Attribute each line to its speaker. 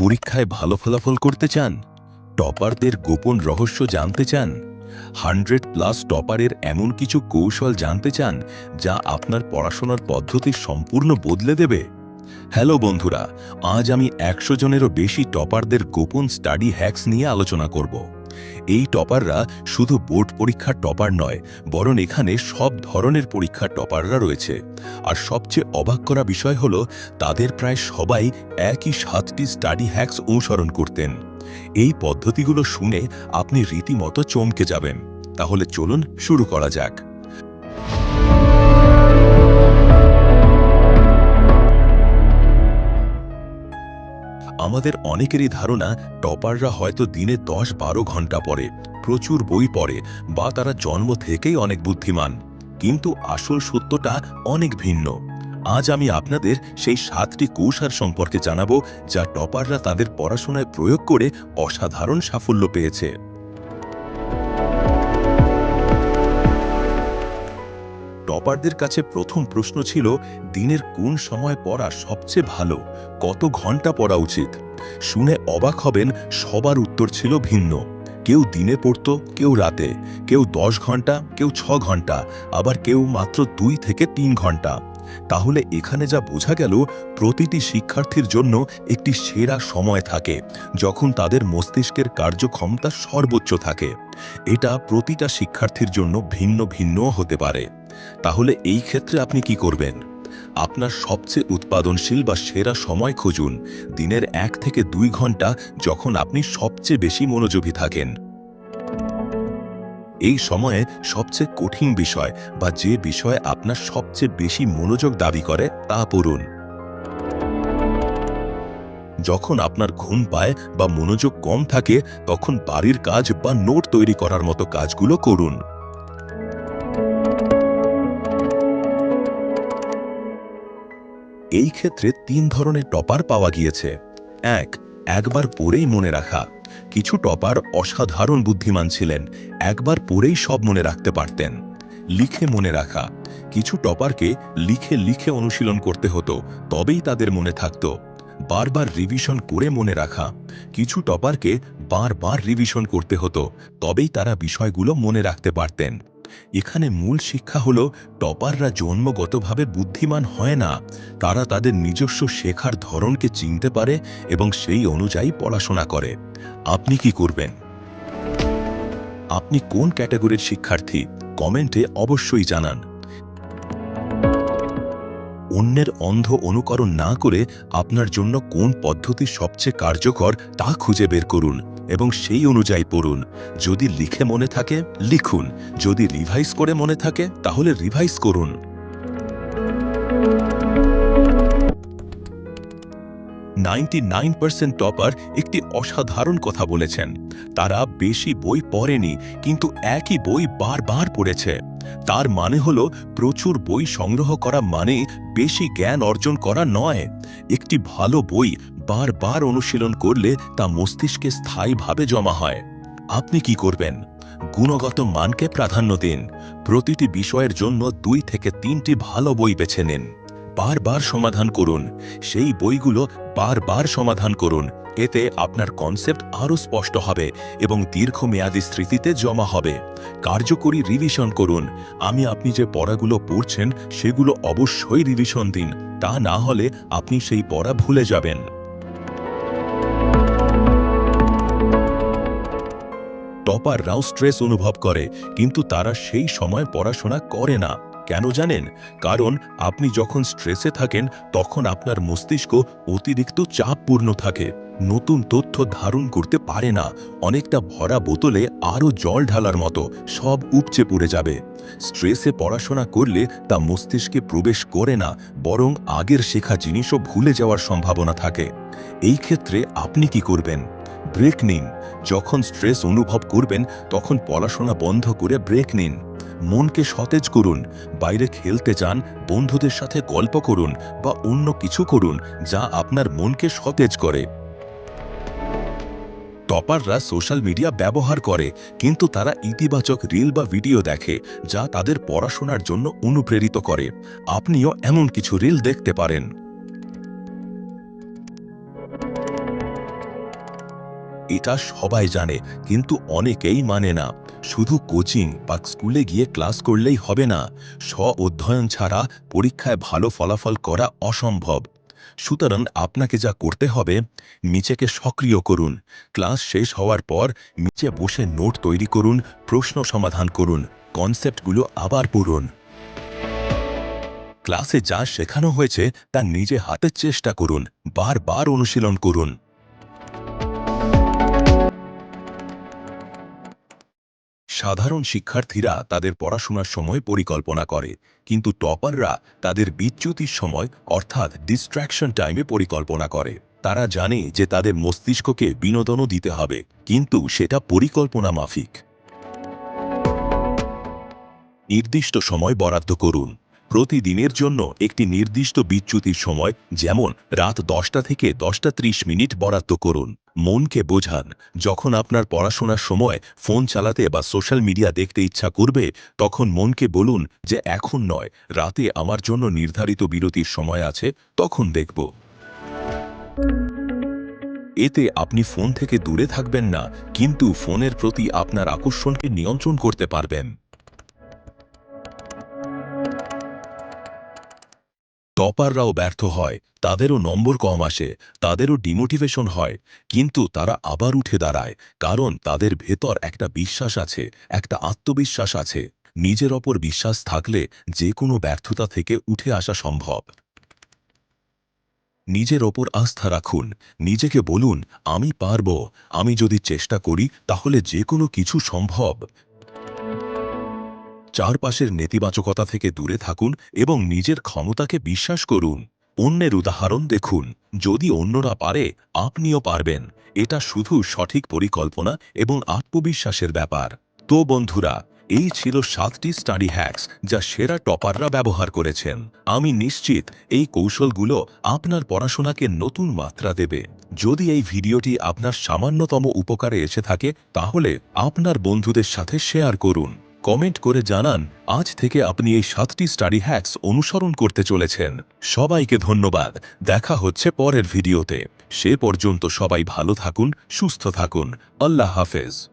Speaker 1: পরীক্ষায় ভালো ফলাফল করতে চান? টপারদের গোপন রহস্য জানতে চান? হান্ড্রেড প্লাস টপারের এমন কিছু কৌশল জানতে চান যা আপনার পড়াশোনার পদ্ধতি সম্পূর্ণ বদলে দেবে? হ্যালো বন্ধুরা, আজ আমি একশো জনেরও বেশি টপারদের গোপন স্টাডি হ্যাক্স নিয়ে আলোচনা করব। এই টপাররা শুধু বোর্ড পরীক্ষার টপার নয়, বরং এখানে সব ধরনের পরীক্ষার টপাররা রয়েছে। আর সবচেয়ে অবাক করা বিষয় হল, তাদের প্রায় সবাই একই সাতটি স্টাডি হ্যাক্স অনুসরণ করতেন। এই পদ্ধতিগুলো শুনে আপনি রীতিমতো চমকে যাবেন। তাহলে চলুন শুরু করা যাক। আমাদের অনেকেরই ধারণা, টপাররা হয়তো দিনে দশ বারো ঘণ্টা পড়ে, প্রচুর বই পড়ে বা তারা জন্ম থেকেই অনেক বুদ্ধিমান। কিন্তু আসল সত্যটা অনেক ভিন্ন। আজ আমি আপনাদের সেই সাতটি কৌশার সম্পর্কে জানাব, যা টপাররা তাদের পড়াশোনায় প্রয়োগ করে অসাধারণ সাফল্য পেয়েছে। টপারদের কাছে প্রথম প্রশ্ন ছিল, দিনের কোন সময় পড়া সবচেয়ে ভালো? কত ঘণ্টা পড়া উচিত? শুনে অবাক হবেন, সবার উত্তর ছিল ভিন্ন। কেউ দিনে পড়ত, কেউ রাতে। কেউ দশ ঘণ্টা, কেউ ছ ঘণ্টা। আবার কেউ মাত্র দুই থেকে তিন ঘণ্টা। তাহলে এখানে যা বোঝা গেল, প্রতিটি শিক্ষার্থীর জন্য একটি সেরা সময় থাকে, যখন তাদের মস্তিষ্কের কার্যক্ষমতা সর্বোচ্চ থাকে। এটা প্রতিটা শিক্ষার্থীর জন্য ভিন্ন ভিন্নও হতে পারে। তাহলে এই ক্ষেত্রে আপনি কি করবেন? আপনার সবচেয়ে উৎপাদনশীল বা সেরা সময় খুঁজুন। দিনের এক থেকে দুই ঘণ্টা যখন আপনি সবচেয়ে বেশি মনোযোগী থাকেন। এই সময়ে সবচেয়ে কঠিন বিষয় বা যে বিষয়ে আপনার সবচেয়ে বেশি মনোযোগ দাবি করে তা পড়ুন। যখন আপনার ঘুম পায় বা মনোযোগ কম থাকে, তখন বাড়ির কাজ বা নোট তৈরি করার মতো কাজগুলো করুন। এই ক্ষেত্রে তিন ধরনের টপার পাওয়া গিয়েছে। এক একবার পড়েই মনে রাখা। কিছু টপার অসাধারণ বুদ্ধিমান ছিলেন, একবার পড়েই সব মনে রাখতে পারতেন। লিখে মনে রাখা, কিছু টপারকে লিখে লিখে অনুশীলন করতে হতো, তবেই তাদের মনে থাকত। বারবার রিভিশন করে মনে রাখা, কিছু টপারকে বারবার রিভিশন করতে হতো, তবেই তারা বিষয়গুলো মনে রাখতে পারতেন। এখানে মূল শিক্ষা হলো, টপাররা জন্মগতভাবে বুদ্ধিমান হয় না। তারা তাদের নিজস্ব শেখার ধরনকে চিনতে পারে এবং সেই অনুযায়ী পড়াশোনা করে। আপনি কি করবেন? আপনি কোন ক্যাটাগরির শিক্ষার্থী? কমেন্টে অবশ্যই জানান। অন্যের অন্ধ অনুকরণ না করে আপনার জন্য কোন পদ্ধতি সবচেয়ে কার্যকর তা খুঁজে বের করুন। এবং সেই অনুযায়ী পড়ুন। যদি লিখে মনে থাকে, লিখুন। যদি রিভাইজ করে মনে থাকে, তাহলে রিভাইজ করুন। নাইনটি নাইন পার্সেন্ট টপার একটি অসাধারণ কথা বলেছেন। তারা বেশি বই পড়েনি, কিন্তু একই বই বারবার পড়েছে। তার মানে হলো, প্রচুর বই সংগ্রহ করা মানে বেশি জ্ঞান অর্জন করা নয়। একটি ভালো বই বারবার অনুশীলন করলে তা মস্তিষ্কে স্থায়ীভাবে জমা হয়। আপনি কি করবেন? গুণগত মানকে প্রাধান্য দিন। প্রতিটি বিষয়ের জন্য দুই থেকে তিনটি ভালো বই বেছে নিন। বারবার সমাধান করুন। সেই বইগুলো বারবার সমাধান করুন। এতে আপনার কনসেপ্ট আরও স্পষ্ট হবে এবং দীর্ঘমেয়াদী স্মৃতিতে জমা হবে। কার্যকরী রিভিশন করুন। আমি আপনি যে পড়াগুলো পড়ছেন, সেগুলো অবশ্যই রিভিশন দিন। তা না হলে আপনি সেই পড়া ভুলে যাবেন। টপাররাও স্ট্রেস অনুভব করে, কিন্তু তারা সেই সময় পড়াশোনা করে না। কেন জানেন? কারণ আপনি যখন স্ট্রেসে থাকেন, তখন আপনার মস্তিষ্ক অতিরিক্ত চাপপূর্ণ থাকে। নতুন তথ্য ধারণ করতে পারে না। অনেকটা ভরা বোতলে আরও জল ঢালার মতো সব উপচে পড়ে যাবে। স্ট্রেসে পড়াশোনা করলে তা মস্তিষ্কে প্রবেশ করে না, বরং আগের শেখা জিনিসও ভুলে যাওয়ার সম্ভাবনা থাকে। এই ক্ষেত্রে আপনি কি করবেন? ব্রেক নিন। যখন স্ট্রেস অনুভব করবেন, তখন পড়াশোনা বন্ধ করে ব্রেক নিন। মনকে সতেজ করুন, বাইরে খেলতে যান, বন্ধুদের সাথে গল্প করুন বা অন্য কিছু করুন যা আপনার মনকে সতেজ করে। টপাররা সোশ্যাল মিডিয়া ব্যবহার করে, কিন্তু তারা ইতিবাচক রিল বা ভিডিও দেখে যা তাদের পড়াশোনার জন্য অনুপ্রেরিত করে। আপনিও এমন কিছু রিল দেখতে পারেন। এটা সবাই জানে, কিন্তু অনেকেই মানে না। শুধু কোচিং বা স্কুলে গিয়ে ক্লাস করলেই হবে না। স্ব অধ্যয়ন ছাড়া পরীক্ষায় ভালো ফলাফল করা অসম্ভব। সুতরাং আপনাকে যা করতে হবে নিচেকে সক্রিয় করুন। ক্লাস শেষ হওয়ার পর নিচে বসে নোট তৈরি করুন, প্রশ্ন সমাধান করুন, কনসেপ্টগুলো আবার পড়ুন। ক্লাসে যা শেখানো হয়েছে তা নিজে হাতের চেষ্টা করুন, বারবার অনুশীলন করুন। সাধারণ শিক্ষার্থীরা তাদের পড়াশোনার সময় পরিকল্পনা করে, কিন্তু টপাররা তাদের বিচ্যুতির সময়, অর্থাৎ ডিস্ট্র্যাকশন টাইমে পরিকল্পনা করে। তারা জানে যে তাদের মস্তিষ্ককে বিনোদনও দিতে হবে, কিন্তু সেটা পরিকল্পনা মাফিক। নির্দিষ্ট সময় বরাদ্দ করুন। প্রতিদিনের জন্য একটি নির্দিষ্ট বিচ্যুতির সময়, যেমন রাত দশটা থেকে দশটা ত্রিশ মিনিট বরাদ্দ করুন। মনকে বোঝান, যখন আপনার পড়াশোনার সময় ফোন চালাতে বা সোশ্যাল মিডিয়া দেখতে ইচ্ছা করবে, তখন মনকে বলুন যে এখন নয়, রাতে আমার জন্য নির্ধারিত বিরতির সময় আছে, তখন দেখব। এতে আপনি ফোন থেকে দূরে থাকবেন না, কিন্তু ফোনের প্রতি আপনার আকর্ষণকে নিয়ন্ত্রণ করতে পারবেন। টপাররাও ব্যর্থ হয়, তাদেরও নম্বর কম আসে, তাদেরও ডিমোটিভেশন হয়, কিন্তু তারা আবার উঠে দাঁড়ায়, কারণ তাদের ভেতর একটা বিশ্বাস আছে, একটা আত্মবিশ্বাস আছে। নিজের ওপর বিশ্বাস থাকলে যে কোনো ব্যর্থতা থেকে উঠে আসা সম্ভব। নিজের ওপর আস্থা রাখুন, নিজেকে বলুন, আমি পারব, আমি যদি চেষ্টা করি, তাহলে যে কোনো কিছু সম্ভব। চারপাশের নেতিবাচকতা থেকে দূরে থাকুন এবং নিজের ক্ষমতাকে বিশ্বাস করুন। অন্যের উদাহরণ দেখুন। যদি অন্যরা পারে, আপনিও পারবেন। এটা শুধু সঠিক পরিকল্পনা এবং আত্মবিশ্বাসের ব্যাপার। তো বন্ধুরা, এই ছিল সাতটি স্টাডি হ্যাক্স যা সেরা টপাররা ব্যবহার করেছেন। আমি নিশ্চিত এই কৌশলগুলো আপনার পড়াশোনাকে নতুন মাত্রা দেবে। যদি এই ভিডিওটি আপনার সামান্যতম উপকারে এসে থাকে, তাহলে আপনার বন্ধুদের সাথে শেয়ার করুন। কমেন্ট করে জানান, আজ থেকে আপনি এই সাতটি স্টাডি হ্যাক্স অনুসরণ করতে চলেছেন। সবাইকে ধন্যবাদ। দেখা হচ্ছে পরের ভিডিওতে। সে পর্যন্ত সবাই ভালো থাকুন, সুস্থ থাকুন। আল্লাহ হাফেজ।